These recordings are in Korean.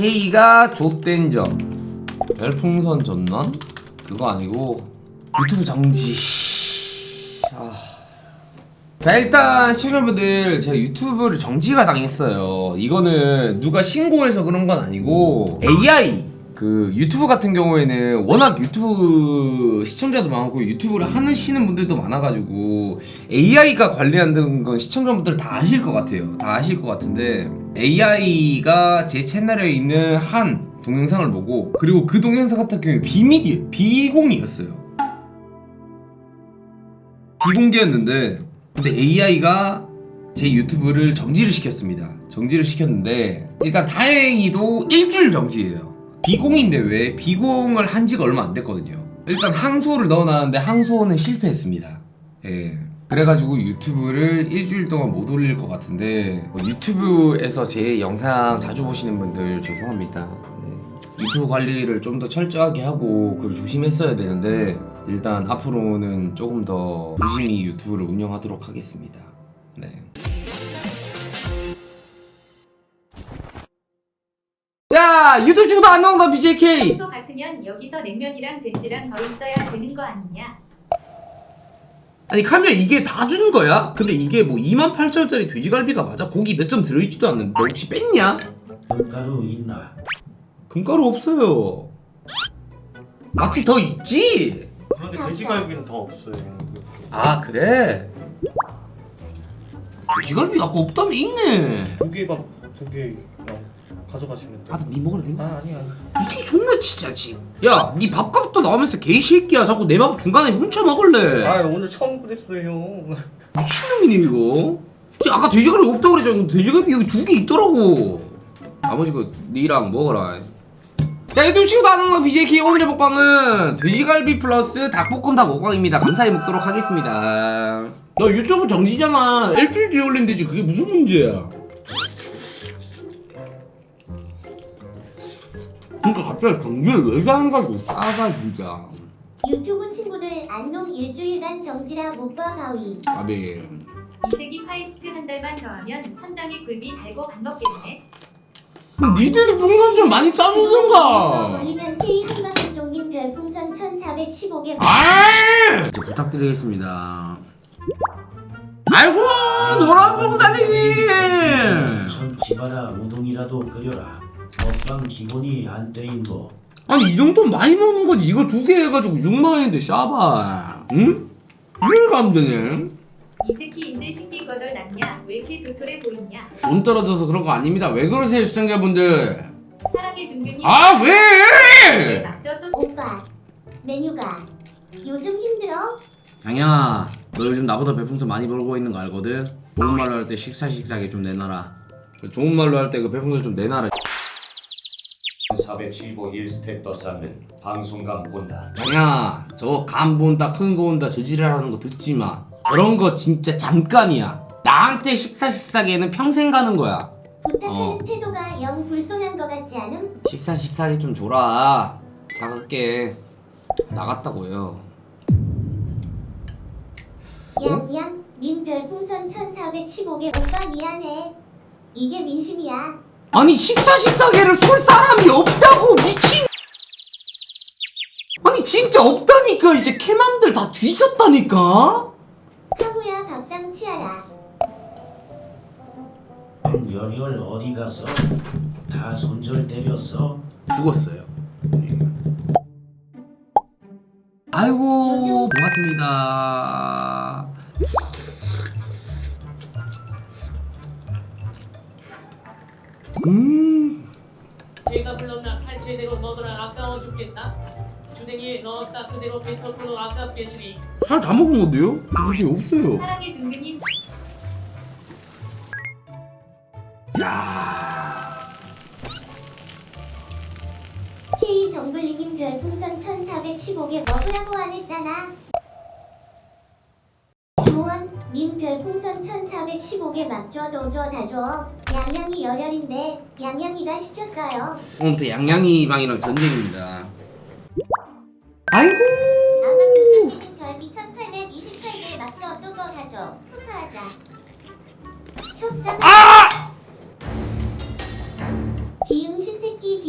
K가 좆된 점. 별풍선 전원 그거 아니고 유튜브 정지. 아. 자 일단 시청자분들 제가 유튜브를 정지가 당했어요. 이거는 누가 신고해서 그런 건 아니고 AI 그 유튜브 같은 경우에는 워낙 유튜브 시청자도 많고 유튜브를 하시는 분들도 많아가지고 AI가 관리한다는 건 시청자분들 다 아실 것 같아요. 다 아실 것 같은데 AI가 제 채널에 있는 한 동영상을 보고 그리고 그 동영상 같은 경우에 비밀이 비공이었어요 비공개였는데 근데 AI가 제 유튜브를 정지를 시켰습니다. 정지를 시켰는데 일단 다행히도 일주일 정지예요. 비공인데 왜 비공을 한 지가 얼마 안 됐거든요. 일단 항소를 넣어놨는데 항소는 실패했습니다. 예. 그래가지고 유튜브를 일주일 동안 못 올릴 것 같은데 뭐 유튜브에서 제 영상 자주 보시는 분들 죄송합니다. 네. 유튜브 관리를 좀 더 철저하게 하고 그리고 조심했어야 되는데 일단 앞으로는 조금 더 열심히 유튜브를 운영하도록 하겠습니다. 네. 자 유튜브 친구도 안 나온다 BJK. 평소 같으면 여기서 냉면이랑 돼지랑 더 있어야 되는 거 아니냐? 아니 카미야 이게 다 준 거야? 근데 이게 뭐 28,000원짜리 돼지갈비가 맞아? 고기 몇 점 들어있지도 않는데 너 혹시 뺐냐? 금가루 있나? 금가루 없어요. 마치 더 있지? 그런데 돼지갈비는 더 없어요. 아 그래? 돼지갈비 아까 없다며 있네. 두 개만 두개 가져가시면 돼요. 아니 먹으라 니 아 아니 아니. 이 새끼 존나 진짜 지금. 야, 네 밥값도 나오면서 개새끼야. 자꾸 내 밥 중간에 훔쳐 먹을래. 아 오늘 처음 그랬어요. 미친놈이네 이거. 쟤 아까 돼지갈비 없다고 그랬잖아. 돼지갈비 여기 두 개 있더라고. 나머지 거 니랑 먹어라. 자, 유튜브 친구도 아는 거 BJK 오늘의 먹방은 돼지갈비 플러스 닭볶음탕 먹방입니다. 감사히 먹도록 하겠습니다. 너 유튜브 정지잖아. 일주일 뒤에 올리면 되지. 그게 무슨 문제야? 그러니까 갑자기 정지를 왜 사는가고 싸가 진짜. 유튜브 친구들 안농 일주일간 정지라 못 봐 가위 아비. 이세기 파이스트 한 달만 더 하면 천장에 굴비 달고 밥 먹겠네. 그럼 니들이 풍선 좀 많이 싸주든가. 올리면 세이 한방울종님 별풍선 1415개 아! 이제 부탁드리겠습니다. 아이고 노란 봉사님. 천 치바라 우동이라도 끓여라. 먹방 기본이 안 떼인 거. 아니 이 정도 많이 먹는 거지 이거 두 개 해가지고 6만 원인데 샤바. 응? 이해가 안 되네. 이세키 이제 신비 거절 났냐? 왜 이렇게 조촐해 보이냐? 돈 떨어져서 그런 거 아닙니다. 왜 그러세요 시청자분들? 사랑의 준규님. 아 왜? 또 오빠 메뉴가 요즘 힘들어? 양양아 너 요즘 나보다 별풍선 많이 벌고 있는 거 알거든? 좋은 말로 할 때 식사식사하게 좀 내놔라. 좋은 말로 할 때그 별풍선 좀 내놔라. 415 1스텝 더 쌓는 방송감 본다. 양야 저거 간 본다 큰거 본다 저지랄하는 거 듣지 마. 저런 거 진짜 잠깐이야. 나한테 식사 식사기에는 평생 가는 거야. 부탁하는 어. 태도가 영 불손한 것 같지 않음? 식사 식사기 좀 줘라. 다갈게. 나갔다고요. 양양 민 별풍선 1415개 오빠 미안해. 이게 민심이야 아니 식사 식사기를 쏠 사람이 없다고 미친 아니 진짜 없다니까 이제 캐맘들 다 뒤졌다니까 하구야 밥상 치아라 열혈 어디 갔어? 다 손절 때렸어? 죽었어요. 아이고 반갑습니다. 음, 얘가 불렀나 살체대로 너더라 아까워 죽겠다 주댕이에 넣었다 그대로 뱉었고도 아깝게 시리 살 다 먹은 건데요? 무시 없어요. 사랑의 준규님. K 정글리님 별풍선 1415개 먹으라고 안 했잖아 조원 님 별 풍선 1415개 막 줘도 줘다줘 양양이 열혈인데 양양이가 시켰어요 오늘부터 양양이 방이랑 전쟁입니다. 아이고. 아까 별이 1828개 막 줘도 줘다줘 푸파하자 협상 아! 비응신 새끼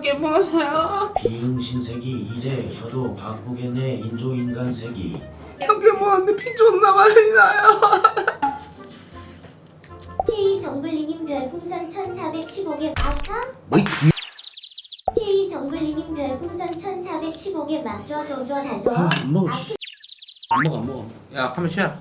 게 뭐세요? 비응신색이 이제 혀도 바꾸겠네 인조인간 색이 형게 뭐한데 피 존나 많이 나요. K 정글리님 별풍선 1415개 아까 뭐이 K 정글리님 별풍선 1415개 막줘 줘줘 다줘. 안 먹어 안 먹어 안 먹어. 야 카메라 쉬어